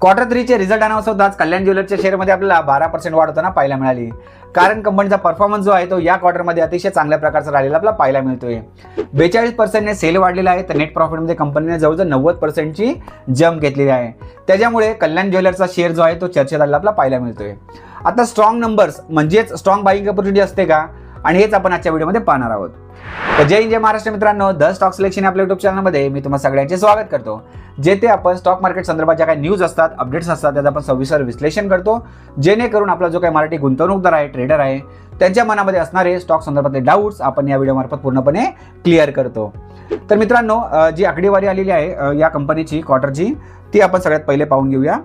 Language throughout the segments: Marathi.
क्वार्टर थ्रीचे रिझल्ट अनाऊन्स होतात आज कल्याण ज्वेलरच्या शेअरमध्ये आपल्याला बारा पर्सेंट वाढ होताना पाहायला मिळाली. कारण कंपनीचा परफॉर्मन्स जो आहे तो या क्वार्टरमध्ये अतिशय चांगल्या प्रकारचा राहिलेला आपल्याला पाहायला मिळतोय. बेचाळीस पर्सेंटने सेल वाढलेला आहे तर नेट प्रॉफिटमध्ये कंपनीने जवळजवळ नव्वद पर्सेंटची जम्प घेतलेली आहे. त्याच्यामुळे कल्याण ज्वेलरचा शेअर जो आहे तो चर्चेत आलेला आपल्याला पाहायला मिळतोय. आता स्ट्रॉंग नंबर्स म्हणजेच स्ट्रॉंग बाईंग ऑपॉर्च्युनिटी असते का? आणि हेच आपण आजच्या व्हिडिओमध्ये पाहणार आहोत. तर जय हिंद जय महाराष्ट्र मित्रांनो. द स्टॉक सिलेक्शन आपल्या युट्यूब चॅनलमध्ये मी तुम्हाला सगळ्यांचे स्वागत करतो. जेथे आपण स्टॉक मार्केट संदर्भात ज्या काही न्यूज असतात अपडेट्स असतात त्याचं आपण सविस्तर विश्लेषण करतो. जेणेकरून आपला जो काही मराठी गुंतवणूकदार आहे ट्रेडर आहे त्यांच्या मनामध्ये असणारे स्टॉक संदर्भातले डाऊट्स आपण या व्हिडिओमार्फत पूर्णपणे क्लिअर करतो. तर मित्रांनो जी आकडेवारी आलेली आहे या कंपनीची क्वार्टरची ती आपण सगळ्यात पहिले पाहून घेऊया.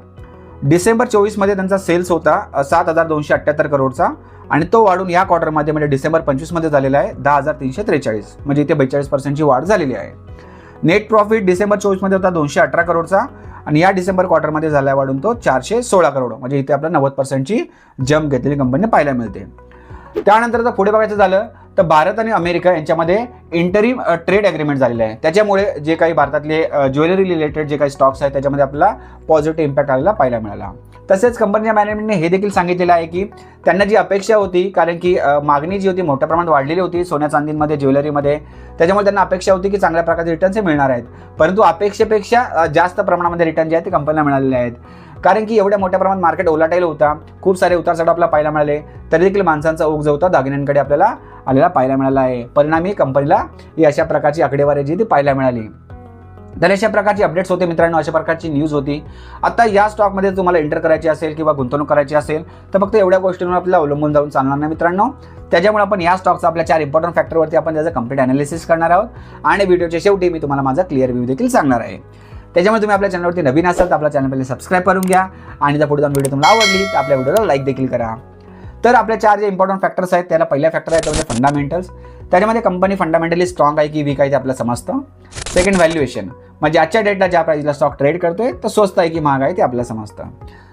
डिसेंबर चोवीसमध्ये त्यांचा सेल्स होता सात हजार दोनशे अठ्ठ्याहत्तर करोडचा. आणि तो वाढून या क्वार्टरमध्ये म्हणजे डिसेंबर पंचवीसमध्ये झालेला आहे दहा हजार तीनशे त्रेचाळीस. म्हणजे इथे बेचाळीस पर्सेंटची वाढ झालेली आहे. नेट प्रॉफिट डिसेंबर चोवीसमध्ये होता दोनशे अठरा करोडचा. आणि या डिसेंबर क्वार्टरमध्ये झाला वाढून तो चारशे सोळा करोड. म्हणजे इथे आपल्याला नव्वद पर्सेंटची जंप घेतलेली कंपनी पाहायला मिळते. त्यानंतर जर पुढे बघायचं झालं तर भारत आणि अमेरिका यांच्यामध्ये इंटरिम ट्रेड अग्रीमेंट झालेलं आहे. त्याच्यामुळे जे काही भारतातले ज्वेलरी रिलेटेड जे काही स्टॉक्स आहेत त्याच्यामध्ये आपल्याला पॉझिटिव्ह इम्पॅक्ट आलेला पाहायला मिळाला. तसेच कंपनीच्या मॅनेजमेंटने हे देखील सांगितलेलं आहे की त्यांना जी अपेक्षा होती कारण की मागणी जी होती मोठ्या प्रमाणात वाढलेली होती सोन्या चांदीमध्ये ज्वेलरीमध्ये त्याच्यामुळे त्यांना अपेक्षा होती की चांगल्या प्रकारचे रिटर्न्स हे मिळणार आहेत. परंतु अपेक्षेपेक्षा जास्त प्रमाणामध्ये रिटर्न जे आहेत ते कंपनीला मिळालेले आहेत. कारण की एवढ्या मोठ्या प्रमाणात मार्केट ओलाटाईल होता खूप सारे उतार चढाव आपल्याला पाहायला मिळाले तरी देखील माणसांचा ओघ जो होता दागिन्यांकडे आपल्याला आलेला पाहायला मिळाला आहे. परिणामी कंपनीला ही अशा प्रकारची आकडेवारी जी ती पाहायला मिळाली. तर अशा प्रकारची अपडेट्स होते मित्रांनो अशा प्रकारची न्यूज होती. आता या स्टॉकमध्ये तुम्हाला एंटर करायची असेल किंवा गुंतवणूक करायची असेल तर फक्त एवढ्या गोष्टींवर आपल्याला अवलंबून जाऊन चालणार नाही मित्रांनो. त्याच्यामुळे आपण या स्टॉकचा आपल्या चार इम्पॉर्टंट फॅक्टरवरती आपण त्याचं कंप्लीट अनालिसिस करणार आहोत. आणि व्हिडिओच्या शेवटी मी तुम्हाला माझा क्लिअर व्ह्यू देखील सांगणार आहे. त्याच्यामुळे तुम्ही आपल्या चॅनलवरती नवीन असाल तर आपल्या चॅनल पहिले सबस्क्राईब करून घ्या. आणि जर पुढे जाऊन व्हिडिओ तुम्हाला आवडली तर आपल्या व्हिडिओला लाईक देखील करा. तर आपल्या चार जे इम्पॉर्टंट फॅक्टर्स आहेत त्याला पहिला फॅक्टर आहे तो म्हणजे फंडामेंटल्स त्याच्यामध्ये कंपनी फंडामेंटली स्ट्रॉंग आहे की वीक आहे ते आपल्याला समजतं. सेकंड व्हॅल्युएशन म्हणजे आजच्या डेटला ज्या प्राईजला स्टॉक ट्रेड करतोय तर स्वस्त आहे की महाग आहे ते आपल्याला समजतं.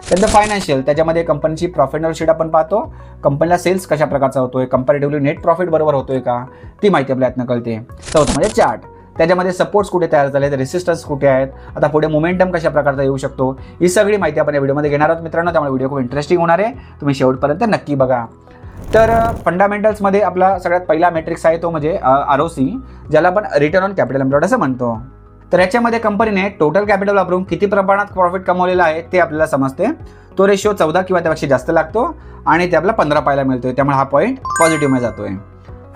त्यानंतर फायनान्शियल त्याच्यामध्ये कंपनीची प्रॉफिट शीट आपण पाहतो. कंपनीला सेल्स कशा प्रकारचा होतोय कंपॅरेटिव्हली नेट प्रॉफिट बरोबर होतोय का ती माहिती आपल्या यातनं कळते. चौथं म्हणजे चार्ट त्याच्यामध्ये सपोर्ट्स कुठे तयार झाले आहेत रेसिस्टन्स कुठे आहेत आता पुढे मोमेंटम कशा प्रकारचा येऊ शकतो ही सगळी माहिती आपण या व्हिडिओमध्ये घेणार आहोत मित्रांनो त्यामुळे व्हिडिओ खूप इंटरेस्टिंग होणार आहे. तुम्ही शेवटपर्यंत नक्की बघा. तर फंडामेंटल्समध्ये आपला सगळ्यात पहिला मॅट्रिक्स आहे तो म्हणजे आर ओ सी ज्याला आपण रिटर्न ऑन कॅपिटल एम्प्लॉयड असं म्हणतो. तर याच्यामध्ये कंपनीने टोटल कॅपिटल वापरून किती प्रमाणात प्रॉफिट कमवलेला आहे ते आपल्याला समजते. तो रेशिओ चौदा किंवा त्यापेक्षा जास्त लागतो आणि ते आपल्याला पंधरा पाहायला मिळतोय. त्यामुळे हा पॉईंट पॉझिटिव्हमध्ये जातोय.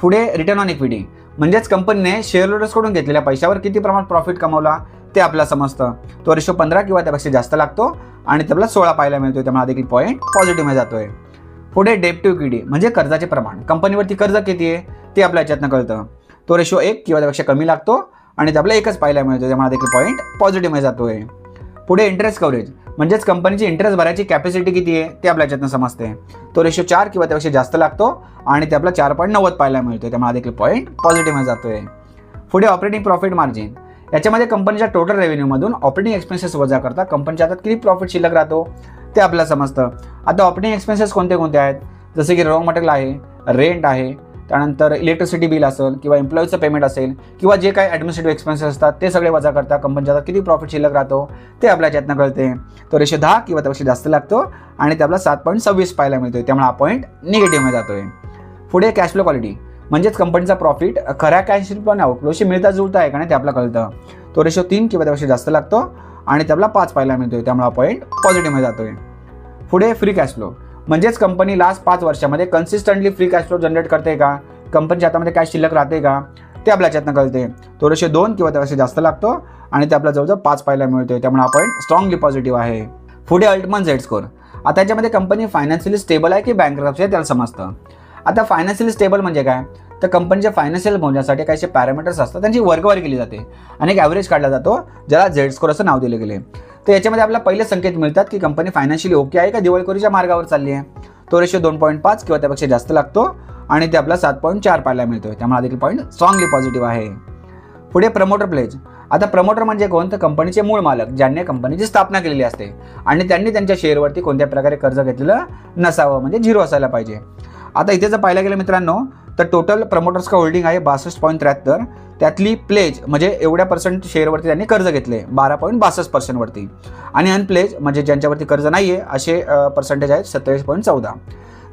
पुढे रिटर्न ऑन इक्विटी म्हणजेच कंपनीने शेअर होल्डर्सकडून घेतलेल्या पैशावर किती प्रमाणात प्रॉफिट कमवला ते आपल्याला समजतं. तो रेशो पंधरा किंवा त्यापेक्षा जास्त लागतो आणि त्याला सोळा पाहायला मिळतोय. त्यामुळे हा देखील पॉईंट पॉझिटिव्हमध्ये जातोय. पुढे डेप टू इक्विटी म्हणजे कर्जाचे प्रमाण. कंपनीवरती कर्ज किती आहे? ते आपल्या याच्यातनं कळतं. तो रेशो एक किंवा त्यापेक्षा कमी लागतो आणि ते आपल्याला एकच पाहायला मिळतो त्यामुळे देखील पॉईंट पॉझिटिव्हमध्ये आहे पुढे इंटरेस्ट कव्हरेज म्हणजेच कंपनीची इंटरेस्ट भरायची कॅपॅसिटी किती आहे? ते आपल्या याच्यातनं समजते तो रेशो चार किंवा त्यापेक्षा जास्त लागतो आणि ते आपला चार पॉईंट नव्वद पाहायला मिळतो त्यामुळे देखील पॉईंट पॉझिटिव्हमध्ये आहे पुढे ऑपरेटिंग प्रॉफिट मार्जिन याच्यामध्ये कंपनीच्या टोटल रेव्हेन्यूमधून ऑपरेटिंग एक्सपेन्सेस वजा करता कंपनीच्या हातात किती प्रॉफिट शिल्लक राहतो? ते आपल्याला समजतं. आता ऑपरेटिंग एक्सपेन्सेस कोणते कोणते आहेत? जसे की रॉ मटेरियल आहे रेंट आहे त्यानंतर इलेक्ट्रिसिटी बिल असेल किंवा एम्प्लॉईचं पेमेंट असेल किंवा जे काही ॲडमिनिस्ट्रेटिव्ह एक्सपेन्सेस असतात ते सगळे वजा करता कंपनीच्या किती प्रॉफिट शिल्लक राहतो ते आपल्या याच्यातनं कळते. तो रेशो दहा किंवा त्यापेक्षा जास्त लागतो आणि ते आपला सात पॉईंट सव्वीस पाहायला मिळतोय त्यामुळे हा पॉईंट निगेटिव्हमध्ये जातोय. पुढे कॅश फ्लो क्वालिटी म्हणजेच कंपनीचा प्रॉफिट खऱ्या कॅश पण आउटफ्लोशी मिळता जुळता आहे का नाही ते आपल्याला कळतं. तो रेशो तीन किंवा त्यापेक्षा जास्त लागतो आणि त्याला पाच पाहायला मिळतोय त्यामुळे हा पॉईंट पॉझिटिव्हमध्ये जातोय. पुढे फ्री कॅश फ्लो म्हणजेच कंपनी लास्ट पाच वर्षामध्ये consistently free cash flow generate करते का? कंपनीच्या हातामध्ये कॅश शिल्लक राहते का? ते आपल्या याच्यातनं कळते. थोडेसे दोन किंवा त्यापेक्षा जास्त लागतो आणि ते आपल्या जवळजवळ पाच पाहायला मिळते त्यामुळे आपण स्ट्रॉंगली पॉझिटिव्ह आहे. पुढे अल्टमन झेड स्कोर आता याच्यामध्ये कंपनी फायनान्शियली स्टेबल आहे की बँक आहे त्याला समजतं. आता फायनान्शियल स्टेबल म्हणजे काय? तर कंपनीच्या फायनान्शियल मोजण्यासाठी काही असे पॅरामीटर्स असतात त्यांची वर्गवारी केली जाते. आणि एक ॲव्हरेज काढला जातो ज्याला झेड स्कोर असं नाव दिले गेले तर याच्यामध्ये आपल्याला पहिले संकेत मिळतात की कंपनी फायनान्शियली ओके आहे का दिवाळखोरीच्या मार्गावर चालली आहे? तो रेशो दोन पॉईंट पाच किंवा त्यापेक्षा जास्त लागतो आणि ते आपला सात पॉईंट चार पाहायला मिळतोय. त्यामुळे देखील पॉईंट स्ट्रॉंगली पॉझिटिव्ह आहे. पुढे प्रमोटर प्लेज आता प्रमोटर म्हणजे कोण? तर कंपनीचे मूळ मालक ज्यांनी कंपनीची स्थापना केलेली असते. आणि त्यांनी त्यांच्या शेअरवरती कोणत्या प्रकारे कर्ज घेतलेलं नसावं म्हणजे झिरो असायला पाहिजे. आता इथे जर पाहायला गेलं मित्रांनो तर टोटल प्रमोटर्स का होल्डिंग आहे बासष्ट पॉईंट त्र्याहत्तर. त्यातली प्लेज म्हणजे एवढ्या पर्सेंट शेअरवरती त्यांनी कर्ज घेतले बारा पॉईंट बासष्ट पर्सेंटवरती आणि अनप्लेज म्हणजे ज्यांच्यावरती कर्ज नाही आहे असे पर्सेंटेज आहेत सत्तावीस पॉईंट चौदा.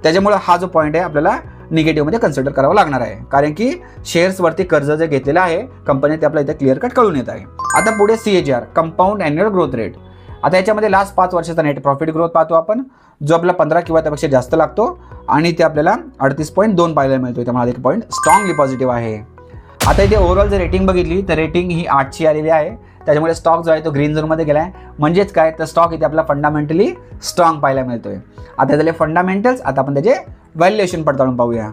त्याच्यामुळे हा जो पॉईंट आहे आपल्याला निगेटिव्हमध्ये कन्सिडर करावा लागणार आहे. कारण की शेअर्सवरती कर्ज जे घेतलेलं आहे कंपनी ते आपल्याला इथे क्लिअर कट कळून येत आहे. आता पुढे C H R compound annual growth rate आता याच्यामध्ये लास्ट पाच वर्षाचा नेट प्रॉफिट ग्रोथ पाहतो आपण. जो आपला पंधरा किंवा त्यापेक्षा जास्त लागतो आणि ते आपल्याला अडतीस पॉईंट दोन पाहायला मिळतो. त्यामुळे एक पॉईंट स्ट्रॉंगली पॉझिटिव्ह आहे. आता इथे ओव्हरऑल जर रेटिंग बघितली तर रेटिंग ही आठची आलेली आहे. त्याच्यामुळे स्टॉक जो आहे तो ग्रीन झोनमध्ये गेला आहे म्हणजेच काय? तर स्टॉक इथे आपला फंडामेंटली स्ट्रॉंग पाहायला मिळतोय. आता त्याले फंडामेंटल्स आता आपण त्याचे व्हॅल्युएशन पडताळून पाहूया.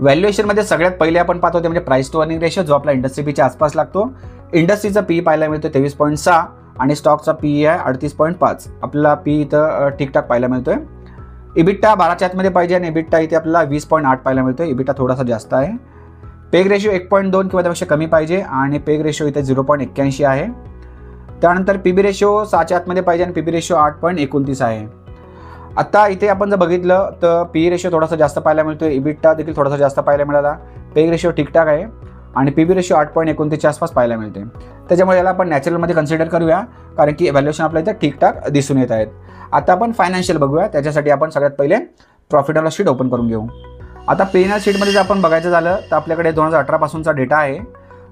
व्हॅल्युएशनमध्ये सगळ्यात पहिले आपण पाहतो ते म्हणजे प्राईस टू अर्निंग रेशो जो आपला इंडस्ट्री पीच्या आसपास लागतो. इंडस्ट्रीचा पी पाहायला मिळतो तेवीस पॉईंट सहा आणि स्टॉकचा पी आहे अडतीस पॉईंट पाच. आपला पी इथं ठीकठाक पाहायला मिळतोय. इबिट्टा बाराच्या आतमध्ये पाहिजे आणि इबिट्टा इथे आपल्याला वीस पॉईंट आठ पाहायला मिळतो इबिट्टा थोडासा जास्त आहे. पेग रेशो एक पॉईंट दोन किंवा त्यापेक्षा कमी पाहिजे आणि पेग रेशो इथे झिरो पॉईंट एक्क्याऐंशी आहे. त्यानंतर पीबी रेशो सहाच्या आतमध्ये पाहिजे आणि पीबी रेशो आठ पॉईंट एकोणतीस आहे. आता इथे आपण जर बघितलं तर पी रेशो थोडासा जास्त पाहायला मिळतो इबिट्टा देखील थोडासा जास्त पाहायला मिळाला. पे रेशो ठीकठाक आहे. आणि पी बी रेशो आठ पॉईंट एकोणतीसच्या आसपास पाहायला मिळते त्याच्यामुळे याला आपण नॅचरलमध्ये कन्सिडर करूया. कारण की व्हॅल्युएशन आपल्या इथं ठीकठाक दिसून येत आहेत. आता आपण फायनान्शियल बघूया. त्याच्यासाठी आपण सगळ्यात पहिले प्रॉफिट अँड शीट ओपन करून घेऊ. आता पेनल शीटमध्ये जर आपण बघायचं झालं तर आपल्याकडे दोन हजार अठरापासूनचा डेटा आहे.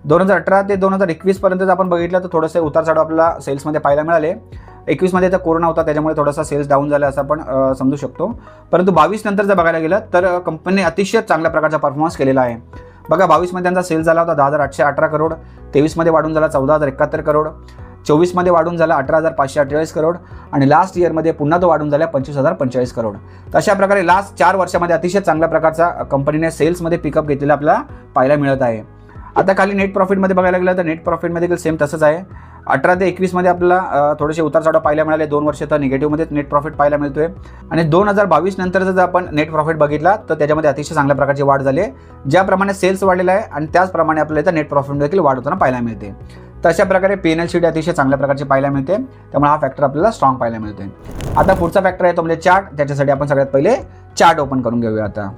दोन हजार अठरा ते दोन हजार एकवीसपर्यंत जर आपण बघितलं तर थोडंसं उतार चढाव आपल्याला सेल्समध्ये पाहायला मिळाले. एकवीसमध्ये तर कोरोना होता त्याच्यामुळे थोडासा सेल्स डाऊन झाला असं आपण समजू शकतो. परंतु बावीस नंतर जर बघायला गेलं तर कंपनीने अतिशय चांगल्या प्रकारचा परफॉर्मन्स केलेला आहे. बघा बावीसमध्ये त्यांचा सेल झाला होता दहा हजार आठशे अठरा करोड तेवीसमध्ये वाढून झाला चौदा हजार एकाहत्तर करोड चोवीसमध्ये वाढून झाला अठरा हजार पाचशे अठ्ठेचाळीस करोड आणि लास्ट इयरमध्ये पुन्हा तो वाढून झाला पंचवीस हजार पंचेचाळीस करोड. तर अशा प्रकारे लास्ट चार वर्षामध्ये अतिशय चांगल्या प्रकारचा कंपनीने सेल्समध्ये पिकअप घेतलेला आपल्याला पाहायला मिळत आहे. आता खाली नेट प्रॉफिटमध्ये बघायला गेलं तर नेट प्रॉफिटमध्ये देखील सेम तसंच आहे. अठरा ते एकवीसमध्ये आपल्याला थोडेसे उतार चढाव पाहायला मिळाले. दोन वर्ष तर निगेटिव्हमध्येच नेट प्रॉफिट पाहायला मिळतोय. आणि दोन हजार बावीस नंतर जर आपण नेट प्रॉफिट बघितला तर त्याच्यामध्ये अतिशय चांगल्या प्रकारची वाढ झाली आहे. ज्याप्रमाणे सेल्स वाढलेला आहे आणि त्याचप्रमाणे आपल्याला इथं नेट प्रॉफिट देखील वाढ होताना पाहायला मिळते. तर अशा प्रकारे पीएनएल शीट अतिशय चांगल्या प्रकारची पाहायला मिळते. त्यामुळे हा फॅक्टर आपल्याला स्ट्रॉंग पाहायला मिळते आता पुढचा फॅक्टर आहे तो म्हणजे चार्ट त्याच्यासाठी आपण सगळ्यात पहिले चार्ट ओपन करून घेऊया आता.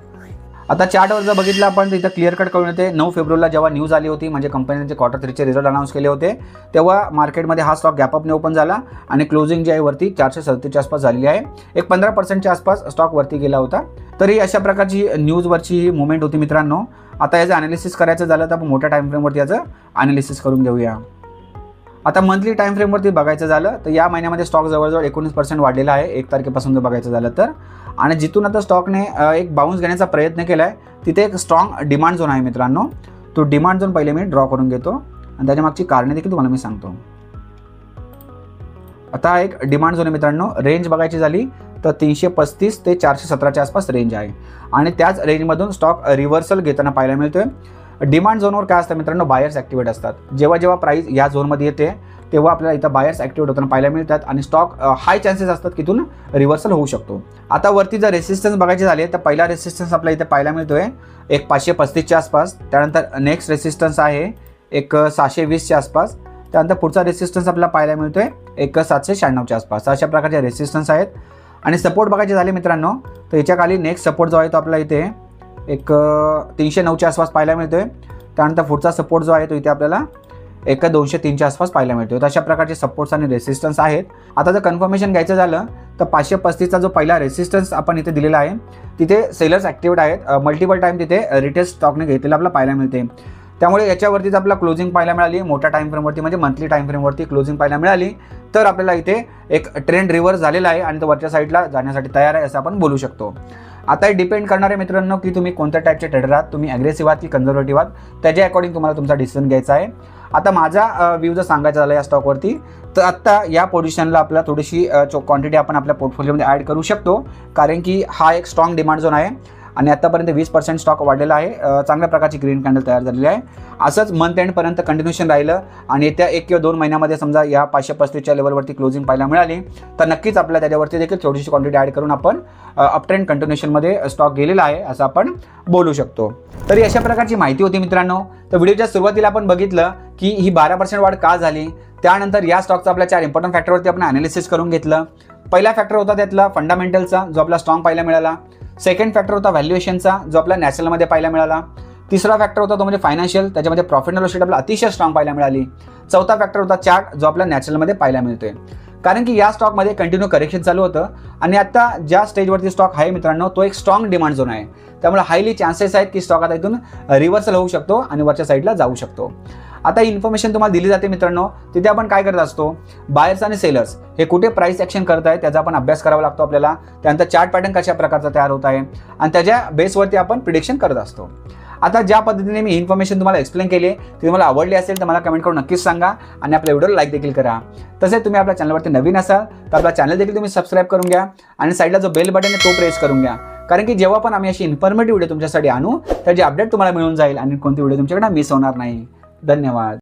आता चार्टवर जर बघितलं आपण तिथं इथं क्लिअर कट करून येते. नऊ फेब्रुवारीला जेव्हा न्यूज आली होती म्हणजे कंपनीचे क्वार्टर थ्रीचे रिझल्ट अनाऊन्स केले होते तेव्हा मार्केटमध्ये हा स्टॉक गॅपअपने ओपन झाला आणि क्लोजिंग जी आहे वरती चारशे सत्तीसच्या आसपास झालेली आहे. एक पंधरा पर्सेंटच्या आसपास स्टॉक वरती गेला होता. तरी अशा प्रकारची न्यूजवरची ही मुवमेंट होती मित्रांनो. आता याचं अनालिसिस करायचं झालं तर आपण मोठ्या टाईमफ्रेमवरती याचं अनालिसिस करून घेऊया. आता मंथली टाईम फ्रेमवरती बघायचं झालं तर या महिन्यामध्ये स्टॉक जवळजवळ एकोणीस पर्सेंट वाढलेला आहे. एक तारखेपासून जर बघायचं झालं तर. आणि जिथून आता स्टॉकने एक बाउन्स घेण्याचा प्रयत्न केला आहे तिथे एक स्ट्रॉंग डिमांड झोन आहे मित्रांनो. तो डिमांड झोन पहिले मी ड्रॉ करून घेतो. आणि त्याच्या मागची कारणे देखील तुम्हाला मी सांगतो. आता एक डिमांड झोन आहे मित्रांनो. रेंज बघायची झाली तर तीनशे पस्तीस ते चारशे सतराच्या आसपास रेंज आहे. आणि त्याच रेंजमधून स्टॉक रिव्हर्सल घेताना पाहायला मिळतोय. डिमांड झोनवर काय असतं मित्रांनो बायर्स ॲक्टिवेट असतात. जेव्हा जेव्हा प्राईस या झोनमध्ये येते तेव्हा आपल्याला इथं बायर्स ॲक्टिवेट होताना पाहायला मिळतात आणि स्टॉक हाय चान्सेस असतात की इथून रिव्हर्सल होऊ शकतो. आता वरती जर रेसिस्टन्स बघायचे झाले तर पहिला रेसिस्टन्स आपल्या इथे पाहायला मिळतोय. एक पाचशे पस्तीसच्या आसपास त्यानंतर नेक्स्ट रेसिस्टन्स आहे एक सहाशे वीसच्या आसपास त्यानंतर पुढचा रेसिस्टन्स आपल्याला पाहायला मिळतोय एक सातशे शहाण्णवच्या आसपास. अशा प्रकारचे रेसिस्टन्स आहेत. आणि सपोर्ट बघायचे झाले मित्रांनो तर याच्या खाली नेक्स्ट सपोर्ट जो आहे तो आपल्या इथे एक तीनशे नऊच्या आसपास पाहायला मिळतोय. त्यानंतर पुढचा सपोर्ट जो आहे तो इथे आपल्याला एक दोनशे तीनच्या आसपास पाहायला मिळतो. तर अशा प्रकारचे सपोर्ट्स आणि रेसिस्टन्स आहेत. आता जर कन्फर्मेशन घ्यायचं झालं तर पाचशे पस्तीसचा जो पहिला रेसिस्टन्स आपण इथे दिलेला आहे तिथे सेलर्स ॲक्टिव्ह आहेत. मल्टिपल टाईम तिथे रिटेल स्टॉकने घेतलेला आपल्याला पाहायला मिळते. त्यामुळे याच्यावरतीच आपला क्लोजिंग पाहायला मिळाली. मोठ्या टाईम फ्रेमवरती म्हणजे मंथली टाईम फ्रेमवरती क्लोजिंग पाहायला मिळाली. तर आपल्याला इथे एक ट्रेंड रिव्हर्स झालेला आहे आणि तो वरच्या साईडला जाण्यासाठी तयार आहे असं आपण बोलू शकतो. आता डिपेंड करणार आहे मित्रांनो की तुम्ही कोणत्या टाईपचे ट्रेडर आहात तुम्ही अग्रेसिव्ह आहात की कन्झर्वेटिव्ह आहात त्याच्या अकॉर्डिंग तुम्हाला तुमचा डिसिजन घ्यायचा आहे. आता माझा व्ह्यू जर सांगायचा झाला या स्टॉकवरती तर आत्ता या पोझिशनला आपल्याला थोडीशी क्वांटिटी आपण आपल्या पोर्टफोलिओमध्ये ॲड करू शकतो कारण की हा एक स्ट्रॉंग डिमांड झोन आहे. आणि आतापर्यंत वीस पर्सेंट स्टॉक वाढलेला आहे. चांगल्या प्रकारची ग्रीन कॅन्डल तयार झालेली आहे. असंच मंथ एंडपर्यंत कंटिन्युएशन राहिलं आणि येत्या एक किंवा दोन महिन्यामध्ये समजा या पाचशे पस्तीसच्या लेवलवरती क्लोजिंग पाहायला मिळाली तर नक्कीच आपल्याला त्याच्यावरती देखील थोडीशी क्वांटिटी ॲड करून आपण अपट्रेंड कंटिन्युएशनमध्ये स्टॉक गेलेला आहे असं आपण बोलू शकतो. तरी अशा प्रकारची माहिती होती मित्रांनो. तर व्हिडिओच्या सुरुवातीला आपण बघितलं की ही बारा पर्सेंट वाढ का झाली? त्यानंतर या स्टॉकचा आपल्या चार इम्पॉर्टंट फॅक्टरवरती आपण अनालिसिस करून घेतलं. पहिला फॅक्टर होता त्यातला फंडामेंटलचा जो आपला स्ट्रॉंग पाहायला मिळाला. सेकंड फॅक्टर होता व्हॅल्युएशनचा जो आपल्या नॅशनलमध्ये पाहायला मिळाला. तिसरा फॅक्टर होता तो म्हणजे फायनान्शियल त्याच्यामध्ये प्रॉफिट अँड लॉस शीट आपल्याला अतिशय स्ट्रॉंग पाहायला मिळाली. चौथा फॅक्टर होता चार्ट जो आपल्या नॅचरलमध्ये पाहायला मिळतोय. कारण की या स्टॉकमध्ये कंटिन्यू करेक्शन चालू होतं. आणि आता ज्या स्टेजवरती स्टॉक आहे मित्रांनो तो एक स्ट्रॉंग डिमांड झोन आहे. त्यामुळे हायली चान्सेस आहेत की स्टॉक आता इथून रिव्हर्सल होऊ शकतो आणि वरच्या साईडला जाऊ शकतो. आता ही इन्फॉर्मेशन तुम्हाला दिली जाते मित्रांनो. तिथे आपण काय करत असतो? बायर्स आणि सेलर्स हे कुठे प्राईस ॲक्शन करत आहे त्याचा आपण अभ्यास करावा लागतो आपल्याला. त्यानंतर चार्ट पॅटर्न कशा प्रकारचा तयार होत आहे आणि त्याच्या बेसवरती आपण प्रिडिक्शन करत असतो. आता ज्या पद्धतीने मी इन्फॉर्मेशन तुम्हाला एक्सप्लेन केली ती तुम्हाला आवडली असेल तर मला कमेंट करून नक्कीच सांगा आणि आपल्या व्हिडिओला लाईक देखील करा. तसेच तुम्ही आपल्या चॅनलवरती नवीन असाल तर आपला चॅनल देखील तुम्ही सबस्क्राईब करून घ्या आणि साईडला जो बेल बटन आहे तो प्रेस करून घ्या. कारण की जेव्हा पण आम्ही अशी इन्फॉर्मेटिव्ह व्हिडिओ तुमच्यासाठी आणू त्याची अपडेट तुम्हाला मिळून जाईल आणि कोणती व्हिडिओ तुमच्याकडे मिस होणार नाही. धन्यवाद.